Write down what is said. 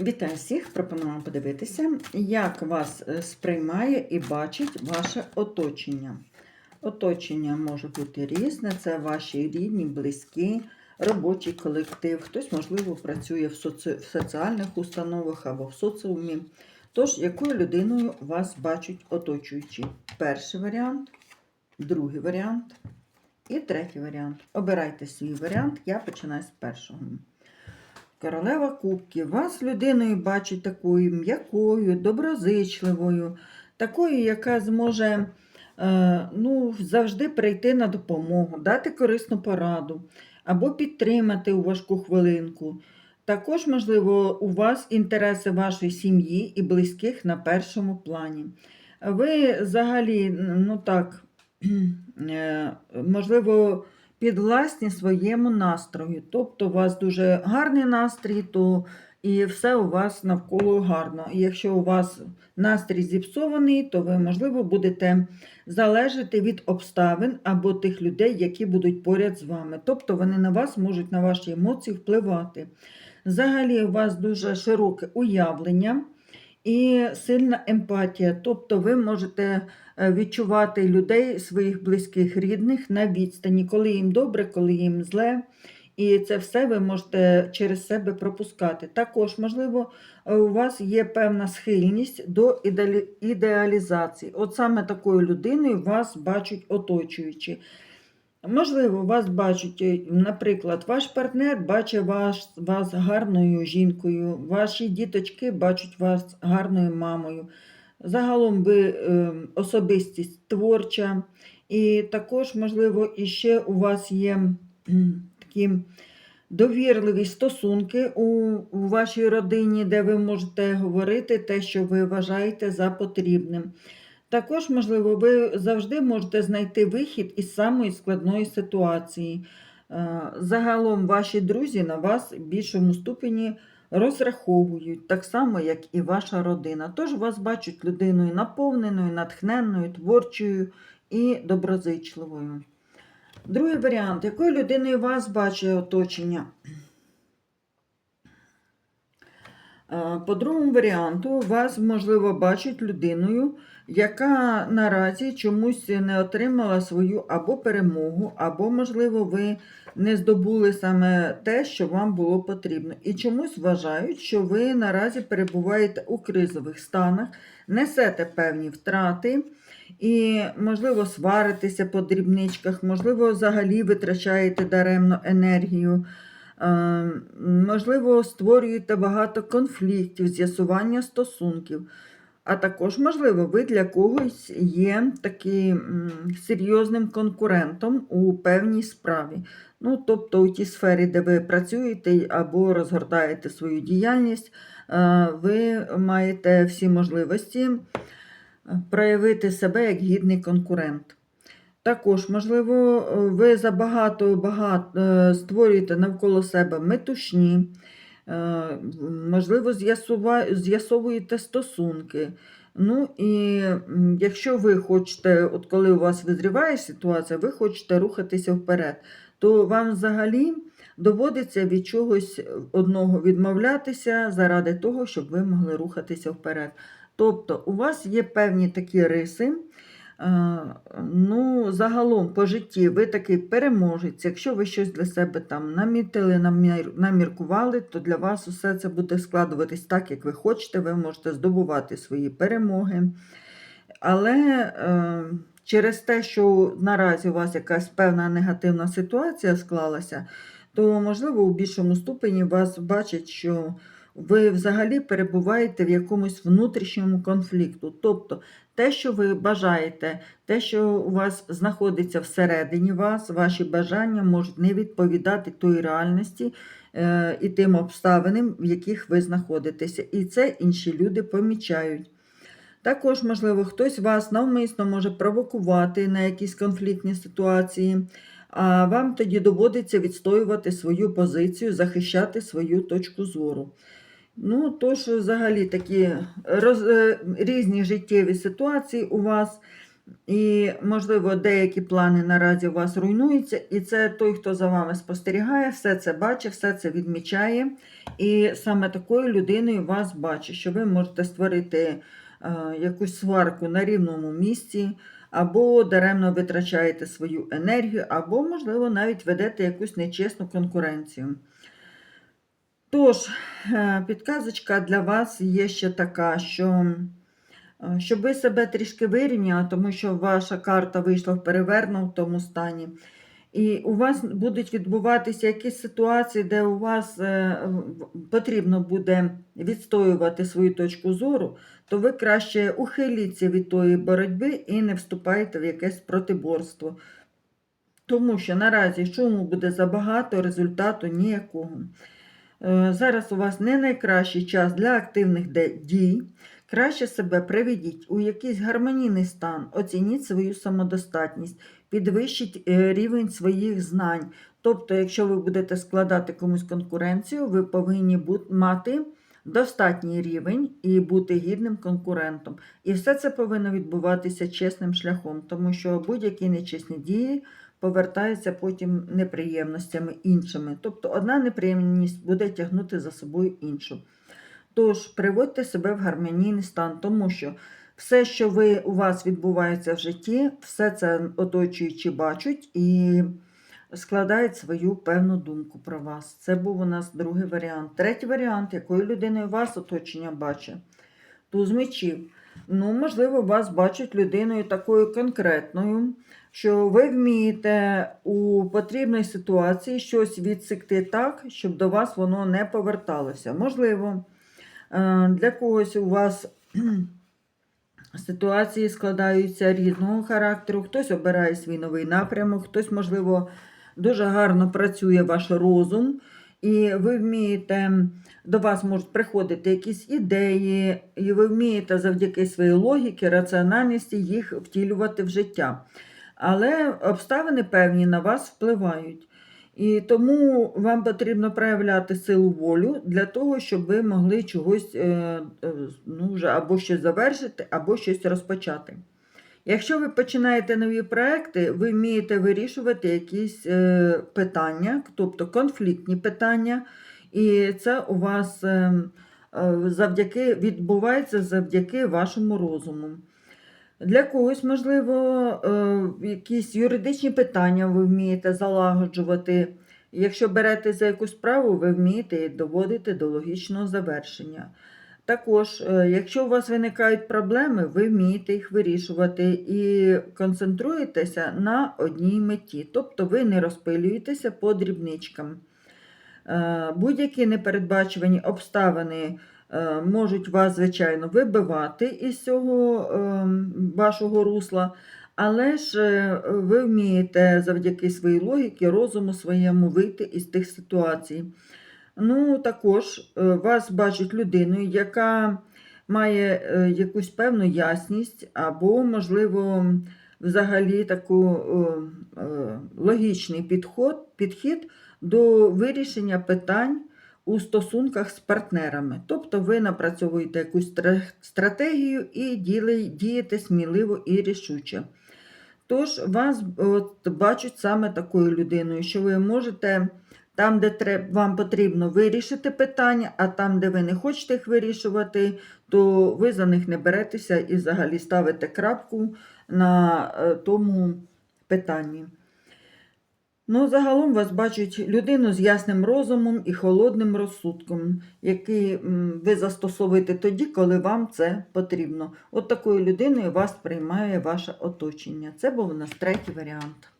Вітаю всіх! Пропоную вам подивитися, як вас е, сприймає і бачить ваше оточення. Оточення може бути різне, це ваші рідні, близькі, робочий колектив. Хтось, можливо, працює в, соці... в соціальних установах або в соціумі. Тож, якою людиною вас бачать оточуючі? Перший варіант, другий варіант і третій варіант. Обирайте свій варіант, я починаю з першого. Королева Кубків вас людиною бачить такою м'якою, доброзичливою, такою, яка зможе е, ну, завжди прийти на допомогу, дати корисну пораду або підтримати у важку хвилинку. Також, можливо, у вас інтереси вашої сім'ї і близьких на першому плані. Ви взагалі, ну так, е, можливо, підвласні своєму настрою. Тобто у вас дуже гарний настрій, то і все у вас навколо гарно. І якщо у вас настрій зіпсований, то ви, можливо, будете залежати від обставин або тих людей, які будуть поряд з вами. Тобто вони на вас можуть на ваші емоції впливати. Взагалі, у вас дуже широке уявлення. І сильна емпатія, тобто ви можете е, відчувати людей, своїх близьких рідних на відстані, коли їм добре, коли їм зле. І це все ви можете через себе пропускати. Також, можливо, е, у вас є певна схильність до ідеалізації. От саме такою людиною вас бачать оточуючі. Можливо, вас бачать, е, наприклад, ваш партнер бачить вас, вас гарною жінкою, ваші діточки бачать вас гарною мамою. Загалом ви е, особистість творча, і також, можливо, іще у вас є такі довірливі стосунки у, у вашій родині, де ви можете говорити те, що ви вважаєте за потрібним. Також, можливо, ви завжди можете знайти вихід із самої складної ситуації. Е, Загалом ваші друзі на вас в більшому ступені розраховують, так само, як і ваша родина. Тож вас бачать людиною наповненою, натхненною, творчою і доброзичливою. Другий варіант, якою людиною вас бачить оточення? Е, По другому варіанту, вас, можливо, бачать людиною, яка наразі чомусь не отримала свою або перемогу, або, можливо, ви не здобули саме те, що вам було потрібно. І чомусь вважають, що ви наразі перебуваєте у кризових станах, несете певні втрати. І, можливо, сваритеся по дрібничках, можливо, взагалі витрачаєте даремно енергію. Е, Можливо, створюєте багато конфліктів, з'ясування стосунків. А також, можливо, ви для когось є таким серйозним конкурентом у певній справі. Ну, тобто у тій сфері, де ви працюєте або розгортаєте свою діяльність, е, ви маєте всі можливості проявити себе як гідний конкурент. Також, можливо, ви забагато багато е, створюєте навколо себе метушні, е, можливо, з'ясовуєте стосунки. Ну і якщо ви хочете, от коли у вас визріває ситуація, ви хочете рухатися вперед, то вам взагалі доводиться від чогось одного відмовлятися заради того, щоб ви могли рухатися вперед. Тобто, у вас є певні такі риси. Е, Ну, загалом по житті ви такий переможець. Якщо ви щось для себе там намітили, наміркували, то для вас усе це буде складуватись так, як ви хочете. Ви можете здобувати свої перемоги. Але е, через те, що наразі у вас якась певна негативна ситуація склалася, то, можливо, у більшому ступені вас бачать, що ви взагалі перебуваєте в якомусь внутрішньому конфлікту. Тобто те, що ви бажаєте, те, що у вас знаходиться всередині вас, ваші бажання можуть не відповідати той реальності е, і тим обставинам, в яких ви знаходитеся. І це інші люди помічають. Також, можливо, хтось вас навмисно може провокувати на якісь конфліктні ситуації, а вам тоді доводиться відстоювати свою позицію, захищати свою точку зору. Ну, тож, взагалі, такі роз, е, різні життєві ситуації у вас. І, можливо, деякі плани наразі у вас руйнуються, і це той, хто за вами спостерігає, все це бачить, все це відмічає. І саме такою людиною вас бачить, що ви можете створити е, якусь сварку на рівному місці, або даремно витрачаєте свою енергію, або, можливо, навіть ведете якусь нечесну конкуренцію. Тож, е, підказочка для вас є ще така, що е, щоб ви себе трішки вирівняли, тому що ваша карта вийшла в перевернутому стані. І у вас будуть відбуватися якісь ситуації, де у вас е, потрібно буде відстоювати свою точку зору, то ви краще ухиліться від тої боротьби і не вступайте в якесь протиборство. Тому що наразі шуму буде забагато, результату ніякого. Е, Зараз у вас не найкращий час для активних дій. Краще себе приведіть у якийсь гармонійний стан, оцініть свою самодостатність, підвищіть е, рівень своїх знань. Тобто, якщо ви будете складати комусь конкуренцію, ви повинні мати достатній рівень і бути гідним конкурентом. І все це повинно відбуватися чесним шляхом, тому що будь-які нечесні дії повертаються потім неприємностями іншими. Тобто одна неприємність буде тягнути за собою іншу. Тож приводьте себе в гармонійний стан, тому що все, що ви, у вас відбувається в житті, все це оточуючі бачать і складають свою певну думку про вас. Це був у нас другий варіант. Третій варіант, якою людиною вас оточення бачить. Туз мечів. Ну, можливо, вас бачать людиною такою конкретною, що ви вмієте у потрібній ситуації щось відсекти так, щоб до вас воно не поверталося. Можливо, е, для когось у вас ситуації складаються різного характеру, хтось обирає свій новий напрямок, хтось, можливо, дуже гарно працює ваш розум, і ви вмієте, до вас можуть приходити якісь ідеї, і ви вмієте завдяки своїй логіки, раціональності їх втілювати в життя. Але обставини певні на вас впливають. І тому вам потрібно проявляти силу волю для того, щоб ви могли чогось е, е, ну, вже або щось завершити, або щось розпочати. Якщо ви починаєте нові проекти, ви вмієте вирішувати якісь е, питання, тобто конфліктні питання, і це у вас е, е, завдяки відбувається завдяки вашому розуму. Для когось, можливо, якісь юридичні питання ви вмієте залагоджувати. Якщо берете за якусь справу, ви вмієте доводити до логічного завершення. Також, е, якщо у вас виникають проблеми, ви вмієте їх вирішувати і концентруєтеся на одній меті, тобто ви не розпилюєтеся по дрібничкам. Е, Будь-які непередбачувані обставини е, можуть вас, звичайно, вибивати із цього вашого русла, але ж ви вмієте завдяки своїй логіці, розуму своєму вийти із тих ситуацій. Ну, також е, вас бачать людиною, яка має е, якусь певну ясність, або, можливо, взагалі таку е, логічний підход, підхід до вирішення питань у стосунках з партнерами. Тобто ви напрацьовуєте якусь стратегію і дієте сміливо і рішуче. Тож вас от, бачать саме такою людиною, що ви можете там, де вам потрібно вирішити питання, а там, де ви не хочете їх вирішувати, то ви за них не беретеся і взагалі ставите крапку на е, тому питанні. Ну, загалом вас бачать людину з ясним розумом і холодним розсудком, який ви застосовуєте тоді, коли вам це потрібно. От такою людиною вас приймає ваше оточення. Це був у нас третій варіант.